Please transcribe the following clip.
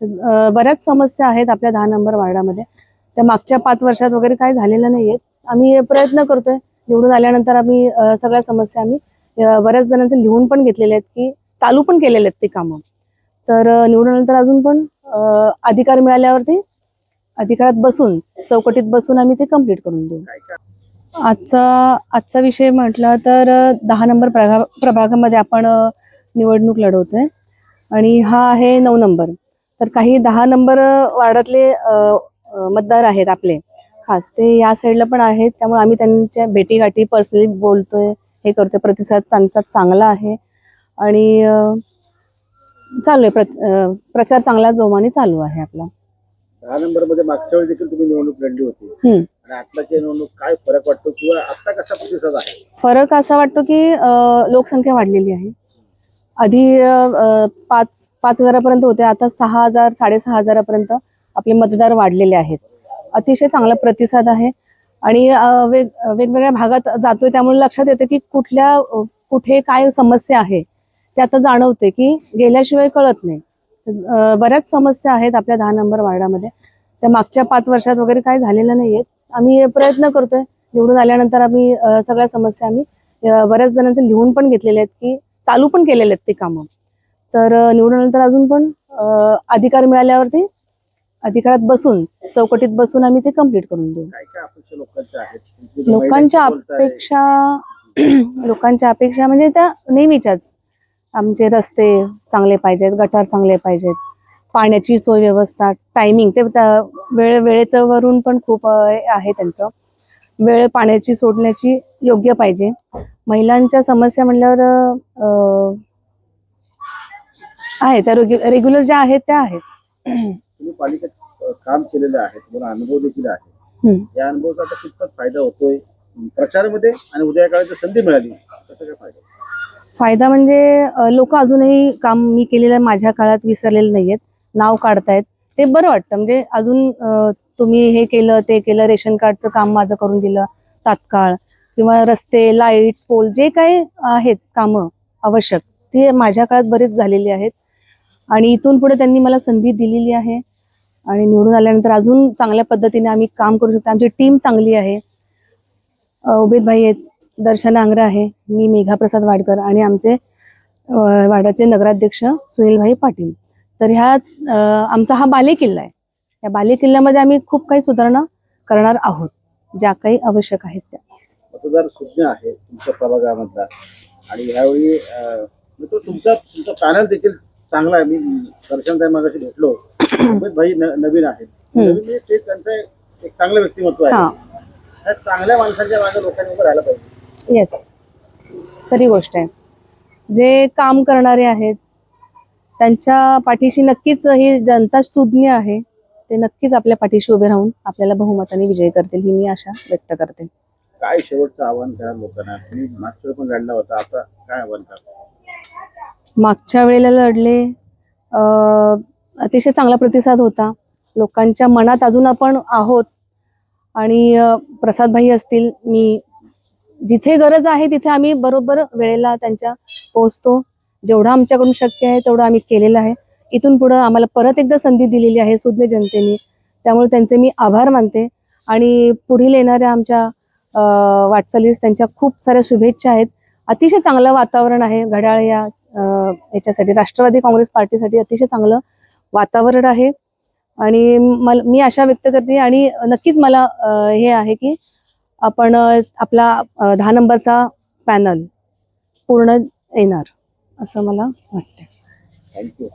बऱ्याच समस्या आहेत आपल्या दहा नंबर वार्डामध्ये. त्या मागच्या पाच वर्षात वगैरे काही झालेलं नाही आहेत आम्ही प्रयत्न करतोय. निवडून आल्यानंतर आम्ही सगळ्या समस्या आम्ही बऱ्याच जणांचे लिहून पण घेतलेले आहेत की चालू पण केलेले आहेत ते कामं. तर अं, निवडून अजून पण अधिकार मिळाल्यावरती अधिकारात बसून चौकटीत बसून आम्ही ते कंप्लीट करून देऊ. आजचा आजचा विषय म्हटला तर दहा नंबर प्रभा प्रभागामध्ये आपण निवडणूक लढवतोय. आणि हा आहे नऊ नंबर. तर काही दहा नंबर वार्डातले मतदार आहेत आपले. खास ते या साईडला पण आहेत. त्यामुळे आम्ही त्यांच्या भेटीगाठी पर्सनली बोलतोय हे करतोय. प्रतिसाद त्यांचा चांगला आहे. आणि चालू आहे प्रचार चांगला जोमाने चालू आहे आपला. दहा नंबरमध्ये मागच्या वेळी देखील तुम्ही निवडणूक लढली होती. हम्म. आणि आताची निवडणूक काय फरक वाटतो किंवा आता कसा प्रतिसाद आहे? फरक असा वाटतो की लोकसंख्या वाढलेली आहे. आधी पाच पाच हजारापर्यंत होते. आता सहा हजार साडेसहा हजारापर्यंत आपले मतदार वाढलेले आहेत. अतिशय चांगला प्रतिसाद आहे. आणि वेग वेगवेगळ्या भागात जातोय त्यामुळे लक्षात येतं की कुठल्या कुठे काय समस्या आहे ते आता जाणवते की गेल्याशिवाय कळत नाही. बऱ्याच समस्या आहेत आपल्या दहा नंबर वार्डामध्ये. त्या मागच्या पाच वर्षात वगैरे काय झालेलं नाही आहेत आम्ही प्रयत्न करतोय. निवडून आल्यानंतर आम्ही सगळ्या समस्या आम्ही बऱ्याच जणांचे लिहून पण घेतलेले आहेत की चालू पण केलेले आहेत ते कामं. तर अ, निवडून आल्यानंतर अजून पण अधिकार मिळाल्यावरती अधिकारात बसून चौकटीत बसून आम्ही ते कंप्लीट करून देऊ. लोकांच्या अपेक्षा लोकांच्या अपेक्षा म्हणजे त्या नेहमीच्याच. आमचे रस्ते चांगले पाहिजेत गटार चांगले पाहिजेत. पाण्याची सोय व्यवस्था टायमिंग ते वेळ वेळेचं वरून पण खूप आहे त्यांचं. वेळ पाण्याची सोडण्याची योग्य पाहिजे. महिलांच्या समस्या म्हणल्यावर अ, आहे त्या रेग्युलर ज्या आहेत त्या आहेत. पालिकेत काम केलेलं आहे. तुम्हाला अनुभव देखील आहे. या अनुभवाचा कितपत फायदा होतोय? प्रचारामध्ये आणि उद्या जर संधी मिळाली काय फायदा? फायदा म्हणजे लोक अजूनही काम मी केलेलं माझ्या काळात विसरलेले नाहीयेत. नाव काढतायत. ते बरं वाटतं. म्हणजे अजून तुम्ही हे केलं ते केलं रेशन कार्डचं काम माझं करून दिलं तात्काळ. किंवा रस्ते लाईट्स पोल जे काही आहेत कामं आवश्यक ते माझ्या काळात बरेच झालेली आहेत. आणि इथून पुढे त्यांनी मला संधी दिलेली आहे. आणि निवडून आल्यानंतर अजून चांगल्या पद्धतीने आम्ही काम करू शकतो. आमची टीम चांगली आहे. अ, भाई आहेत दर्शन आंग्रे आहे मी मेघाप्रसाद वाडकर आणि आमचे वाडाचे नगराध्यक्ष सुनीलभाई पाटील. तर ह्या आमचा हा बाले किल्ला आहे. या बाले किल्ल्यामध्ये आम्ही खूप काही सुधारणा करणार आहोत ज्या काही आवश्यक आहेत त्या. मतदार सुज्ञ आहे तुमच्या प्रभागामधला. आणि ह्यावेळी अ, म्हणजे तो तुमचा तुमचा पॅनल देखील चांगला आहे. मी दर्शन साहेब मागाशी भेटलो. भाई नवीन आहेत. हम्म. नवीन म्हणजे ते त्यांचं एक चांगलं व्यक्तिमत्व आहे. हा. चांगल्या माणसांच्या मागे लोकांनी उभं राहायला पाहिजे. येस खरी गोष्ट आहे. जे काम करणारे आहेत त्यांच्या पाठीशी नक्कीच ही जनता सुज्ञ आहे. ते नक्कीच आपल्या पाठीशी उभे राहून आपल्याला बहुमताने विजय करतील ही मी आशा व्यक्त करते. काय शेवटचं आव्हान करा लोकांना? तुम्ही मागच्या पण लढला होता आता काय आव्हान करा मागच्या वेळेला लढले अतिशय चांगला प्रतिसाद होता. लोकांच्या मनात अजून आपण आहोत आणि अं, प्रसादभाई असतील मी जिथे गरज आहे तिथे आम्ही बरोबर वेळेला त्यांच्या पोहोचतो. जेवढं आमच्याकडून शक्य आहे तेवढं आम्ही केलेलं आहे. इथून पुढं आम्हाला परत एकदा संधी दिलेली आहे सुज्ञ जनतेने. त्यामुळे त्यांचे मी आभार मानते. आणि पुढील येणाऱ्या आमच्या वाटचालीस त्यांच्या खूप साऱ्या शुभेच्छा आहेत. अतिशय चांगलं वातावरण आहे. घड्याळ या याच्यासाठी राष्ट्रवादी काँग्रेस पार्टीसाठी अतिशय चांगलं वातावरण आहे. आणि मला मी आशा व्यक्त करते आणि नक्कीच मला हे आहे की आपण आपला दहा नंबरचा पॅनल पूर्ण येणार. असं मला वाटतं. थँक्यू